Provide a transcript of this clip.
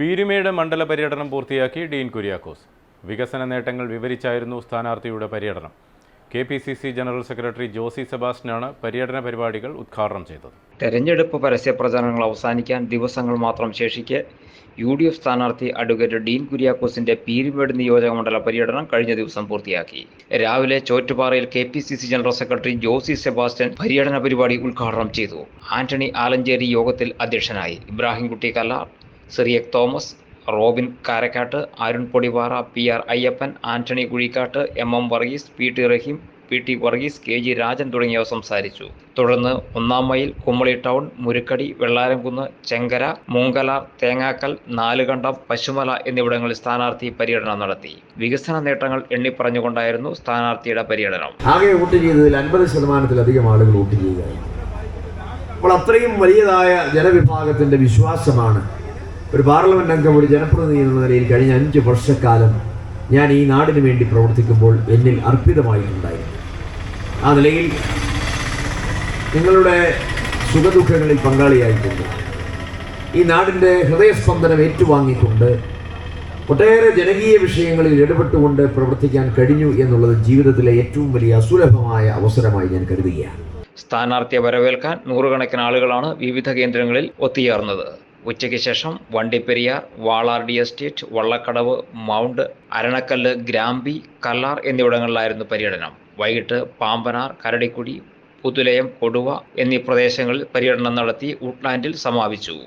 പീരുമേട് മണ്ഡല പര്യടനം പൂർത്തിയാക്കി ഡീൻ കുര്യാക്കോസ്. വികസന നേട്ടങ്ങൾ വിവരിച്ചായിരുന്നു സ്ഥാനാർത്ഥിയുടെ പര്യടനം. K P C C general secretary Josy സെബാസ്റ്റിനാണ് പര്യടന പരിപാടികൾ ഉദ്ഘാടനം ചെയ്തത്. തെരഞ്ഞെടുപ്പ് പരസ്യപ്രചാരണങ്ങൾ അവസാനിക്കാൻ ദിവസങ്ങൾ മാത്രം ശേഷിക്കെ യു ഡി എഫ് സ്ഥാനാർത്ഥി അഡ്വക്കേറ്റ് ഡീൻ കുര്യാക്കോസിന്റെ പീരുമേട് നിയോജക മണ്ഡല പര്യടനം കഴിഞ്ഞ ദിവസം പൂർത്തിയാക്കി. രാവിലെ ചോറ്റുപാറയിൽ K P C C general secretary Josy Sebastian പര്യടന പരിപാടി ഉദ്ഘാടനം ചെയ്തു. ആന്റണി ആലഞ്ചേരി യോഗത്തിൽ അധ്യക്ഷനായി. Ibrahimkutty Kallar Cyriac Thomas Robin Karakkattu Arun Podivara P R Ayyappan Antony Kuzhikkattu M M Varghese P T Raheem P T Varghese K G Rajan തുടങ്ങിയവർ സംസാരിച്ചു. തുടർന്ന് ഒന്നാം mile Kumily town Murukkady Vellaramkunnu Chenkara മൂങ്കല Thengakkal Nalukandam Pasumala എന്നിവിടങ്ങളിൽ സ്ഥാനാർത്ഥി പര്യടനം നടത്തി. വികസന നേട്ടങ്ങൾ എണ്ണിപ്പറഞ്ഞുകൊണ്ടായിരുന്നു സ്ഥാനാർത്ഥിയുടെ പര്യടനം. ആകെ വോട്ട് ചെയ്തതിൽ അൻപത് ശതമാനത്തിലധികം ആളുകൾ വോട്ട് ചെയ്യുകയാണ്. അപ്പോൾ അത്രയും വലിയതായ ജനവിഭാഗത്തിന്റെ വിശ്വാസമാണ് ഒരു പാർലമെന്റ് അംഗം ഒരു ജനപ്രതിനിധി എന്ന നിലയിൽ കഴിഞ്ഞ അഞ്ച് വർഷക്കാലം ഞാൻ ഈ നാടിന് വേണ്ടി പ്രവർത്തിക്കുമ്പോൾ എന്നിൽ അർപ്പിതമായിട്ടുണ്ടായിരുന്നു. ആ നിലയിൽ നിങ്ങളുടെ സുഖദുഃഖങ്ങളിൽ പങ്കാളിയായിട്ടുണ്ട്. ഈ നാടിന്റെ ഹൃദയസ്പന്ദനം ഏറ്റുവാങ്ങിക്കൊണ്ട് ഒട്ടേറെ ജനകീയ വിഷയങ്ങളിൽ ഇടപെട്ടുകൊണ്ട് പ്രവർത്തിക്കാൻ കഴിഞ്ഞു എന്നുള്ളത് ജീവിതത്തിലെ ഏറ്റവും വലിയ അസുലഭമായ അവസരമായി ഞാൻ കരുതുകയാണ്. സ്ഥാനാർത്ഥിയെ വരവേൽക്കാൻ നൂറുകണക്കിന് ആളുകളാണ് വിവിധ കേന്ദ്രങ്ങളിൽ ഒത്തുചേർന്നത്. ഉച്ചയ്ക്ക് ശേഷം Vandiperiyar Walardi estate Vallakkadavu mount അരണക്കല്ല് Grampi Kallar എന്നിവിടങ്ങളിലായിരുന്നു പര്യടനം. വൈകിട്ട് പാമ്പനാർ കരടിക്കുടി പുതുലയം കൊടുവ എന്നീ പ്രദേശങ്ങളിൽ പര്യടനം നടത്തി വുഡ്ലാൻഡിൽ സമാപിച്ചു.